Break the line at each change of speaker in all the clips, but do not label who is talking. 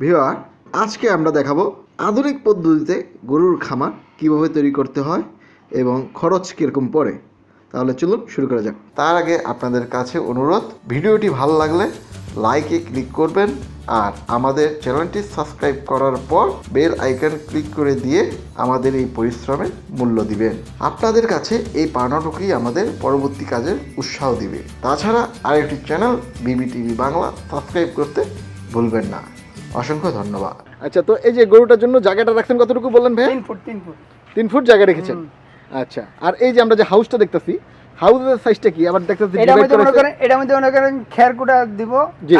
ভিওয়ার আজকে আমরা দেখাবো আধুনিক পদ্ধতিতে গরুর খামার কীভাবে তৈরি করতে হয় এবং খরচ কীরকম পড়ে। তাহলে চলুন শুরু করা যাক। তার আগে আপনাদের কাছে অনুরোধ, ভিডিওটি ভালো লাগলে লাইকে ক্লিক করবেন আর আমাদের চ্যানেলটি সাবস্ক্রাইব করার পর বেল আইকন ক্লিক করে দিয়ে আমাদের এই পরিশ্রমে মূল্য দিবেন। আপনাদের কাছে এই পাওনাটুকুই আমাদের পরবর্তী কাজের উৎসাহ দিবে। তাছাড়া আরেকটি চ্যানেল বিবিটিভি বাংলা সাবস্ক্রাইব করতে ভুলবেন না। অসংখ্য ধন্যবাদ। আচ্ছা তো এই যে গরুটার জন্য জায়গাটা রাখছেন কতটুকু বললেন ভাই?
তিন ফুট তিন ফুট।
তিন ফুট জায়গা রেখেছেন। আচ্ছা আর এই যে আমরা যে হাউসটা দেখতেছি হাউসের সাইজটা কি? আবার দেখতেছি
এটার মধ্যে মনে করেন এটার মধ্যে মনে করেন খের কুটা দিব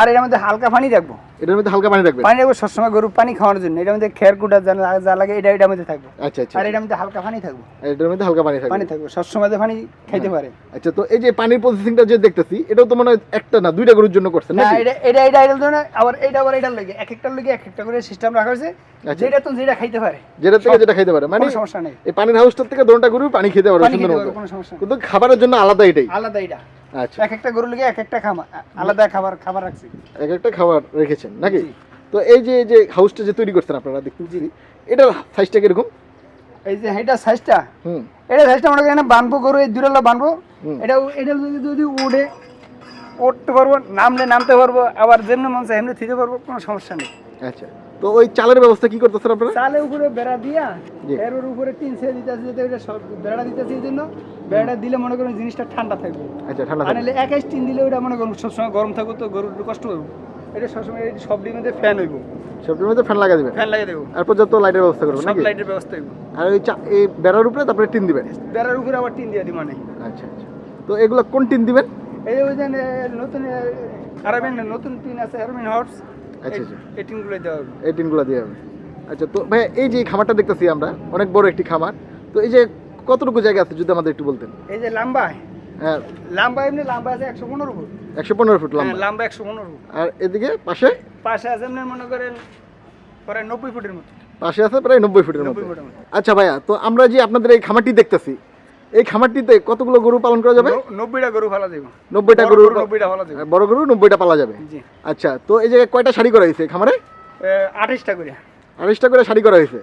আর এটার মধ্যে হালকা পানি রাখব।
এটার মধ্যে হালকা পানি রাখবেন?
পানি রাখব সবসময় গরু পানি খাওয়ানোর জন্য। এটার মধ্যে খের কুটা যা লাগে এটা এটার মধ্যে থাকব।
আচ্ছা আচ্ছা।
আর এটার মধ্যে হালকা পানি থাকব।
এটার মধ্যে হালকা পানি থাকবে।
পানি থাকব। সবসময় যে পানি খাইতে পারে।
আচ্ছা তো এই যে পানির প্রসেসিংটা যে দেখতেছি এটাও তো মনে হয় একটা না দুইটা গরুর জন্য করছেন
না এটা এটা এটা এটার জন্য আবার আবার এটার লাগে এক একটার লাগে এক একটা করে সিস্টেম রাখা হয়েছে
আচ্ছা।
যেটা তো যেটা খাইতে পারে।
যেটা থেকে যেটা খাইতে পারে। মানে
সমস্যা নেই।
এই পানির হাউসটার থেকে দোনটা গরু পানি খেতে সুন্দর মতো। কিন্তু খাবারের জন্য আলাদা এটাই?
আলাদা এটা।
আচ্ছা।
এক একটা গরু লাগে এক একটা খাবার আলাদা খাবার খাবার রাখছি।
এক একটা খাবার রেখেছেন নাকি? তো এই যে যে হাউসটা যে তৈরি করছেন আপনারা দেখতেছি এটার সাইজটা কীরকম?
এই যে এটা সাইজটা
হুম।
এটা সাইজটা মনে করেন বানবো গরু এই দূরেলা বানবো। এটা এটা যদি যদি উড়ে উঠতে পারব নামলে নামতে পারব আবার যেমনি মন চায় এমনি থিতে পারব কোনো সমস্যা নেই।
আচ্ছা। তো ওই চালের ব্যবস্থা কি করতেছেন আপনারা?
চালের উপরে বেড়া দিয়া। এর উপরে টিন ছেড়ে দিতেছে যাতে সব বেড়া দিতেছে এই জন্য বেড়াটা দিলে মনে করেন জিনিসটা ঠান্ডা থাকবে।
আচ্ছা ঠান্ডা থাকবে।
একাইশ টিন দিলে ওটা মনে করুন সবসময় গরম থাকবে তো গরুর কষ্ট হবে এটা সবসময় এই সব ডিমেতে ফ্যান হইব।
সবটির মধ্যে ফ্যান লাগা দিবেন?
ফ্যান লাগিয়ে দেবো।
আর পর্যাপ্ত লাইটের ব্যবস্থা করবেন
সব
নাকি?
লাইটের ব্যবস্থা হইব।
আর ওই এই বেড়ার উপরে তারপরে টিন দিবেন?
বেড়ার উপরে আবার টিন দিয়ে দিব মানে।
আচ্ছা আচ্ছা। তো এগুলো কোন টিন দিবেন?
এই ওই যে নতুন আরাবিন নতুন টিন আছে আরাবিন হর্স
আচ্ছা, আচ্ছা।
দেওয়া হবে।
আচ্ছা তো ভাই এই যে খামারটা দেখতেছি আমরা অনেক বড় একটি খামার। তো এই যে কতটুকু জায়গা আছে যদি আমাদের একটু বলতেন?
এই যে লাম্বা।
হ্যাঁ।
লাম্বা এমনি লাম্বা আছে একশো পনেরো ফুট।
একশো পনেরো ফুট
হ্যাঁ,
লম্বা
একশো পনেরো ফুট।
আর এদিকে পাশে?
পাশে আছে এমনি মনে করেন প্রায় নব্বই ফুটের মতো।
পাশে আছে প্রায় নব্বই ফুটের
নব্বই ফুটের মতো।
আচ্ছা ভাইয়া তো আমরা যে আপনাদের এই খামারটি দেখতেছি এই খামারটিতে কতগুলো গরু পালন করা যাবে?
নব্বইটা গরু ফালা দেবো
নব্বইটা গরু
নব্বইটা ফালা দেবো
বড় গরু নব্বইটা পালা যাবে। আচ্ছা তো এই জায়গায় কয়টা শাড়ি করা হয়েছে খামারে?
আঠাশটা করে।
আড়াইশটা করে শাড়ি করা হয়েছে?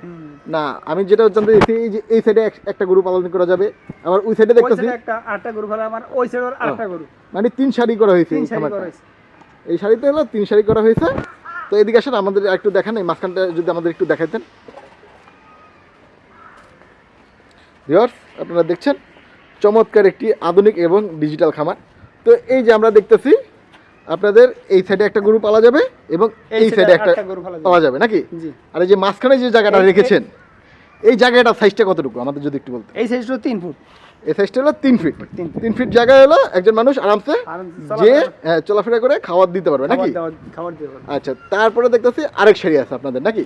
না আমি যেটা জানতে চাইছি এই যে এই সাইডে একটা গরু পালন করা যাবে আবার ওই সাইডে দেখতেছি
একটা আটটা গরু ফালা আমার ওই সাইড আটটা গরু।
মানে তিন শাড়ি করা হয়েছে
তিন
খামারটা।
করা হয়েছে।
এই শাড়িতে হলো তিন শাড়ি করা হয়েছে। তো এদিকে আসেন আমাদের একটু দেখান এই মাঝখানটা যদি আমাদের একটু দেখাইতেন ভিউয়ার্স আপনারা দেখছেন চমৎকার একটি আধুনিক এবং ডিজিটাল খামার। তো এই যে আমরা দেখতেছি আপনাদের এই সাইডে একটা গরু পালা যাবে এবং
এই
সাইডে একটা
গরু।
পাওয়া যাবে নাকি? আর এই যে মাঝখানে যে জায়গাটা রেখেছেন এই জায়গাটার সাইজটা কতটুকু? আমাদের যদি একটু বলতেন।
এই সাইজটা তিন ফুট।
এই সাইজটা হলো তিন ফিট
তিন
ফিট জায়গা হলো একজন মানুষ আরামসে যে
চলাফেরা-
হ্যাঁ, চলাফেরা করে খাবার দিতে পারবে নাকি?
খাবার দেওয়া- পারবে।
আচ্ছা তারপরে দেখতেছি আরেক শাড়ি আছে আপনাদের নাকি?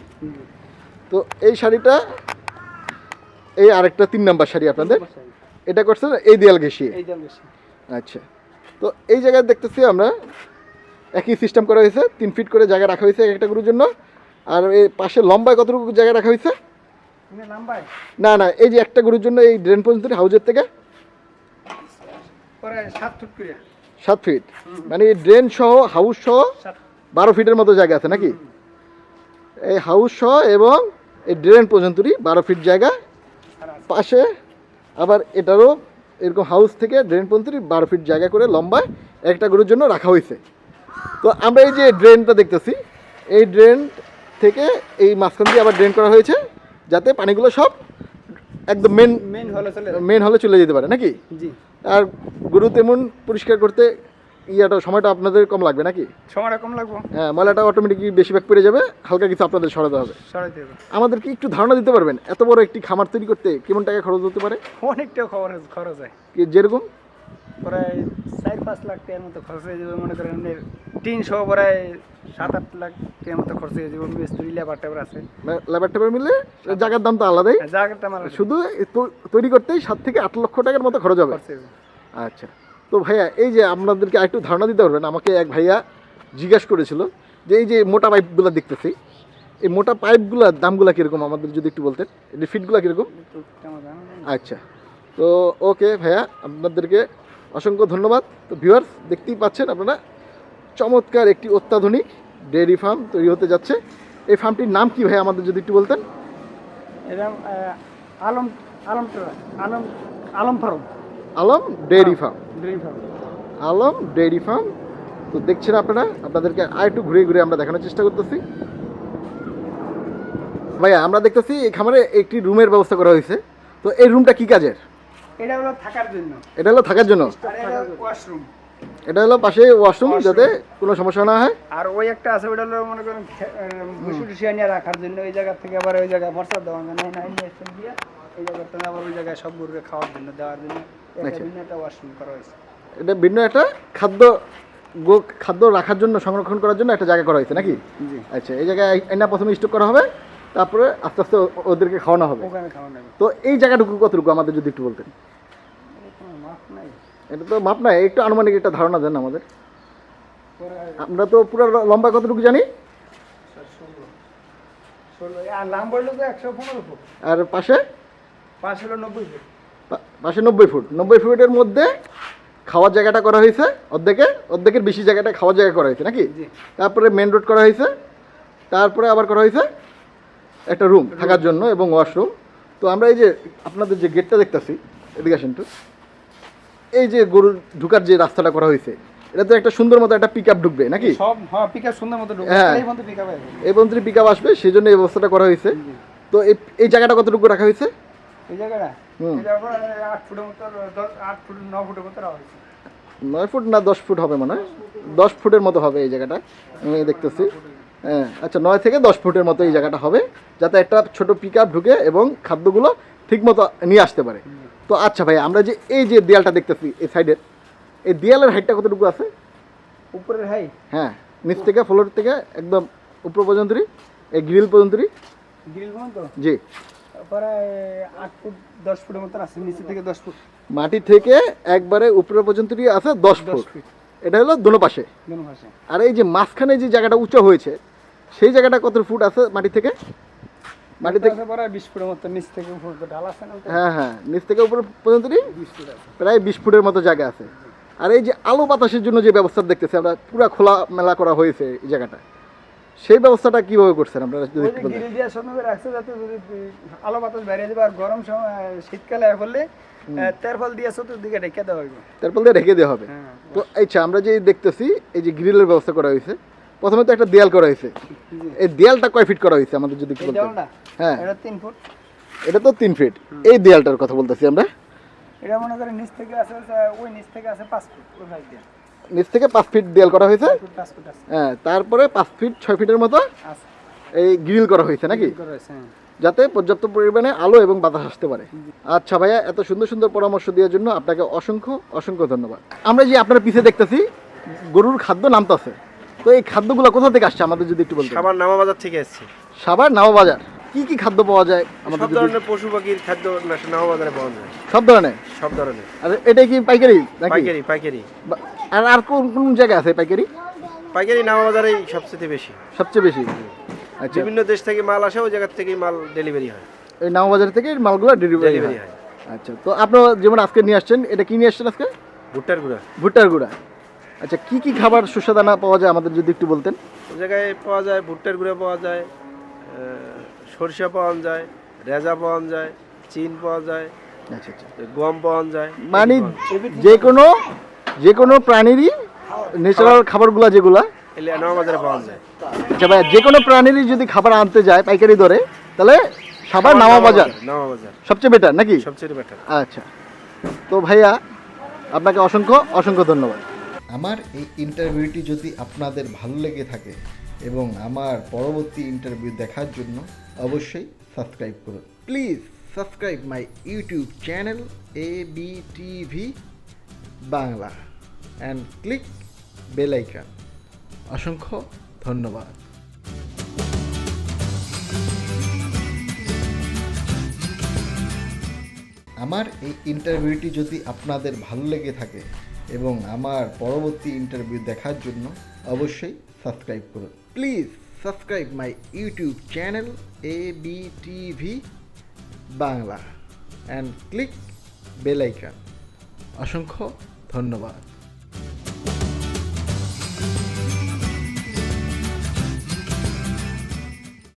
তো এই শাড়িটা এই আরেকটা তিন নাম্বার শাড়ি আপনাদের। এটা করছেন এই দেয়াল ঘেঁষিয়ে আচ্ছা। তো এই জায়গায় দেখতেছি আমরা একই সিস্টেম করা হয়েছে তিন ফিট করে জায়গা রাখা হয়েছে এক একটা গরুর জন্য। আর এই পাশে লম্বায় কতটুকু জায়গা রাখা হয়েছে? না না এই যে একটা গরুর জন্য এই ড্রেন পর্যন্ত হাউজের থেকে
সাত ফুট
মানে এই ড্রেন সহ হাউস সহ বারো ফিটের মতো জায়গা আছে নাকি? এই হাউস সহ এবং এই ড্রেন পর্যন্তই বারো ফিট জায়গা। পাশে আবার এটারও এরকম হাউস থেকে ড্রেন পর্যন্তই বারো ফিট জায়গা করে লম্বায় একটা গরুর জন্য রাখা হয়েছে। তো আমরা এই যে ড্রেনটা দেখতেছি এই ড্রেন থেকে এই মাঝখান দিয়ে আবার ড্রেন করা হয়েছে যাতে পানিগুলো সব একদম মেন
মেন হলে চলে
মেন হলে চলে যেতে পারে নাকি?
জি।
আর গরু তেমন পরিষ্কার করতে ইয়াটা সময়টা আপনাদের কম লাগবে নাকি?
সময়টা কম লাগবে।
হ্যাঁ ময়লাটা অটোমেটিকলি বেশিরভাগ পড়ে যাবে হালকা কিছু আপনাদের সরাতে হবে।
সরাইতে হবে।
আমাদেরকে একটু ধারণা দিতে পারবেন এত বড় একটি খামার তৈরি করতে কেমন টাকা খরচ হতে পারে?
অনেকটা খবর খরচ হয়।
কি যেরকম?
প্রায় চার পাঁচ লাখ টাকার মতো খরচ হয়ে যাবে মনে করেন সহ প্রায় সাত আট লাখ টাকার মতো খরচ হয়ে যাবে মিস্ত্রি লেবার টেবার আছে।
লেবার টেবার মিলে জায়গার দাম তো আলাদাই।
জায়গাটা আমার
শুধু তৈরি করতেই সাত থেকে আট লক্ষ টাকার মতো খরচ হবে।
খরচ।
আচ্ছা। তো ভাইয়া, এই যে আপনাদেরকে আরেকটু ধারণা দিতে পারবেন, আমাকে এক ভাইয়া জিজ্ঞাসা করেছিল যে এই যে মোটা পাইপগুলো দেখতেছি, এই মোটা পাইপগুলোর দামগুলো কীরকম আমাদের যদি একটু বলতেন? এই ফিটগুলো কীরকম। আচ্ছা তো ওকে ভাইয়া, আপনাদেরকে অসংখ্য ধন্যবাদ। তো ভিউয়ার্স দেখতেই পাচ্ছেন আপনারা, চমৎকার একটি অত্যাধুনিক ডেয়ারি ফার্ম তৈরি হতে যাচ্ছে। এই ফার্মটির নাম কি ভাই আমাদের যদি একটু বলতেন?
Alam Alam Alam Alam farm.
Alam dairy farm.
Dream farm.
Alam dairy farm. তো দেখছেন আপনারা আপনাদেরকে আর একটু ঘুরে ঘুরে আমরা দেখানোর চেষ্টা করতেছি। ভাইয়া আমরা দেখতেছি এই খামারে একটি রুমের ব্যবস্থা করা হয়েছে। তো এই রুমটা কি কাজের?
এটা হলো থাকার জন্য।
এটা হলো থাকার জন্য?
ওয়াশরুম
এটা হলো পাশে ওয়াশরুম যাতে কোনো সমস্যা না হয়।
আর ওই একটা আছে ওটা হলো মনে করেন বসে টুসি রাখার জন্য। ওই জায়গা থেকে আবার ওই জায়গায় বর্ষা দেওয়া না এই জায়গাটা আবার ওই জায়গায় সব গরুকে খাওয়ার জন্য দেওয়ার জন্য। একটা
আচ্ছা।
ভিন্ন একটা ওয়াশরুম করা হয়েছে।
এটা ভিন্ন একটা খাদ্য গো খাদ্য রাখার জন্য সংরক্ষণ করার জন্য একটা জায়গা করা হয়েছে নাকি? আচ্ছা এই জায়গায় এনে প্রথমে স্টক করা হবে তারপরে আস্তে আস্তে ওদেরকে খাওয়ানো হবে। তো এই জায়গাটুকু কতটুকু আমাদের যদি একটু বলতেন? এটা তো মাপ নাই একটু আনুমানিক একটা ধারণা দেন আমাদের। আমরা তো পুরো লম্বা কতটুকু জানি?
আর লাম্ব
পাশে
হলো নব্বই ফুট।
পাশে নব্বই ফুট। নব্বই ফুটের মধ্যে খাওয়ার জায়গাটা করা হয়েছে অর্ধেকে অর্ধেকের বেশি জায়গাটা খাওয়ার জায়গা করা হয়েছে নাকি? তারপরে মেন রোড করা হয়েছে তারপরে আবার করা হয়েছে একটা রুম থাকার জন্য এবং ওয়াশরুম তো আমরা এই যে আপনাদের যে গেটটা দেখতেছি এদিকে আসেন একটু এই যে গরুর ঢুকার যে রাস্তাটা করা হয়েছে এটা তো একটা সুন্দর মতো একটা পিক আপ ঢুকবে নাকি?
সব হ্যাঁ পিকআপ সুন্দর মতো ঢুকবে।
হ্যাঁ।
এই পর্যন্ত
পিক আপ আসবে সেই জন্য এই ব্যবস্থাটা করা হয়েছে। তো এই এই জায়গাটা কতটুকু রাখা হয়েছে?
এই জায়গাটা? এটা আবার আট ফুটের মতো আট ফুট ন ফুটের মতো রাখা হয়েছে।
নয় ফুট না দশ ফুট হবে মনে হয়? দশ ফুটের মতো হবে এই জায়গাটা আমি দেখতেছি। হ্যাঁ আচ্ছা নয় থেকে দশ ফুটের মতো এই জায়গাটা হবে যাতে একটা ছোট পিক আপ ঢুকে এবং খাদ্যগুলো ঠিক মতো নিয়ে আসতে পারে। তো আচ্ছা ভাই আমরা যে এই যে দেয়ালটা দেখতেছি এই সাইডের এই দেয়ালের হাইটটা কতটুকু আছে?
উপরের হাই
হ্যাঁ নিচ থেকে ফ্লোর থেকে একদম উপর পর্যন্তই এই গ্রিল পর্যন্তই?
গ্রিল পর্যন্ত?
জি।
প্রায় আট ফুট দশ ফুটের মতো আছে নিচে থেকে দশ ফুট।
মাটি থেকে একবারে উপরে পর্যন্তই আছে দশ ফুট। এটা হলো দোনো পাশে।
দুনো পাশে।
আর এই যে মাঝখানে যে জায়গাটা উঁচু হয়েছে সেই জায়গাটা কত ফুট আছে মাটি থেকে? মাটি থেকে
প্রায় বিশ ফুটের মতো নিচ থেকে উপর ঢাল আছে না
হ্যাঁ হ্যাঁ নিচ থেকে উপর প্রায় বিশ ফুটের মতো জায়গা আছে। আর এই যে আলো বাতাসের জন্য যে ব্যবস্থা দেখতেছি আমরা পুরো খোলা মেলা করা হয়েছে এই জায়গাটা। সেই ব্যবস্থাটা কীভাবে করছেন আপনারা যদি একটু
যে
বলতেন?
গ্রিল দিয়ে সঙ্গে করে রাখছে যাতে যদি আলো বাতাস বাইরে যাবে আর গরম সময় শীতকালে করলে তেরফল দিয়ে চতুর্দিকে ঢেকে দেওয়া হইব।
তারপর দিয়ে রেখে দেওয়া হবে।
হ্যাঁ।
তো আচ্ছা আমরা যে দেখতেছি এই যে গ্রিলের ব্যবস্থা করা হয়েছে প্রথমে তো একটা দেয়াল করা হয়েছে। এই দেয়ালটা কয় ফিট করা হয়েছে আমাদের যদি
এই
হ্যাঁ।
এটা তিন ফুট।
এটা তো তিন ফিট। এই দেয়ালটার কথা বলতেছি আমরা।
এটা মনে করেন নিচ থেকে আছে ওই নিচ থেকে আছে পাঁচ ফুট ওই সাইড দিয়ে।
নিচ থেকে পাঁচ ফিট দেয়াল করা হয়েছে। হ্যাঁ তারপরে পাঁচ ফিট ছয় ফিটের মতো এই গ্রিল করা হয়েছে নাকি?
করা হয়েছে, হ্যাঁ।
যাতে পর্যাপ্ত পরিমাণে আলো এবং বাতাস আসতে পারে। আচ্ছা ভাইয়া এত সুন্দর সুন্দর পরামর্শ দেওয়ার জন্য আপনাকে অসংখ্য অসংখ্য ধন্যবাদ। আমরা যে আপনার পিছে দেখতেছি গরুর খাদ্য নামতাছে তো এই খাদ্যগুলো কোথা থেকে আসছে? আমাদের যদি একটু বলতেন।
খাবার নামা বাজার থেকে এসছে।
সাবার নামা বাজার। কি কি খাদ্য পাওয়া যায় আমাদের
সব ধরনের পশু পাখির খাদ্য না- নামা বাজারে পাওয়া যায়।
সব ধরনের?
সব ধরনের।
আর এটা কি পাইকারি নাকি?
পাইকারি পাইকারি।
আর আর কোন কোন জায়গায় আছে পাইকারি?
পাইকারি নামা বাজারেই সবচেয়ে বেশি।
সবচেয়ে বেশি? আচ্ছা।
বিভিন্ন দেশ থেকে মাল আসে ওই জায়গার থেকেই মাল ডেলিভারি হয়।
এই নামা বাজার থেকে মালগুলো ডেলিভারি হয়। আচ্ছা তো আপনারা যেমন আজকে নিয়ে আসছেন এটা কি নিয়ে আসছেন আজকে?
ভুট্টার গুঁড়া।
ভুট্টার গুঁড়া। আচ্ছা কি কি খাবার শস্যদানা পাওয়া যায় আমাদের যদি একটু বলতেন?
ওই জায়গায় পাওয়া যায় ভুট্টার গুঁড়া পাওয়া যায় সরিষা পাওয়া যায় রেজা পাওয়া যায় চিন পাওয়া যায়
আচ্ছা আচ্ছা।
গম পাওয়া যায়
মানে যে কোনো যে কোনো প্রাণীরই ন্যাচারাল খাবারগুলো যেগুলা
বাজারে পাওয়া যায়।
আচ্ছা ভাই যে কোনো প্রাণীরই যদি খাবার আনতে যায় পাইকারি দরে তাহলে সাবার নামা বাজার।
নামা বাজার।
সবচেয়ে বেটার নাকি?
সবচেয়ে বেটার
আচ্ছা। তো ভাইয়া আপনাকে অসংখ্য অসংখ্য ধন্যবাদ। আমার এই ইন্টারভিউটি যদি আপনাদের ভালো লেগে থাকে এবং আমার পরবর্তী ইন্টারভিউ দেখার জন্য অবশ্যই সাবস্ক্রাইব করুন। Please subscribe my YouTube channel A B TV Bangla and click bell অসংখ্য ধন্যবাদ। আমার এই ইন্টারভিউটি যদি আপনাদের ভালো লেগে থাকে এবং আমার পরবর্তী ইন্টারভিউ দেখার জন্য অবশ্যই সাবস্ক্রাইব করুন। Please subscribe my YouTube channel A B TV Bangla and click bell icon অসংখ্য ধন্যবাদ।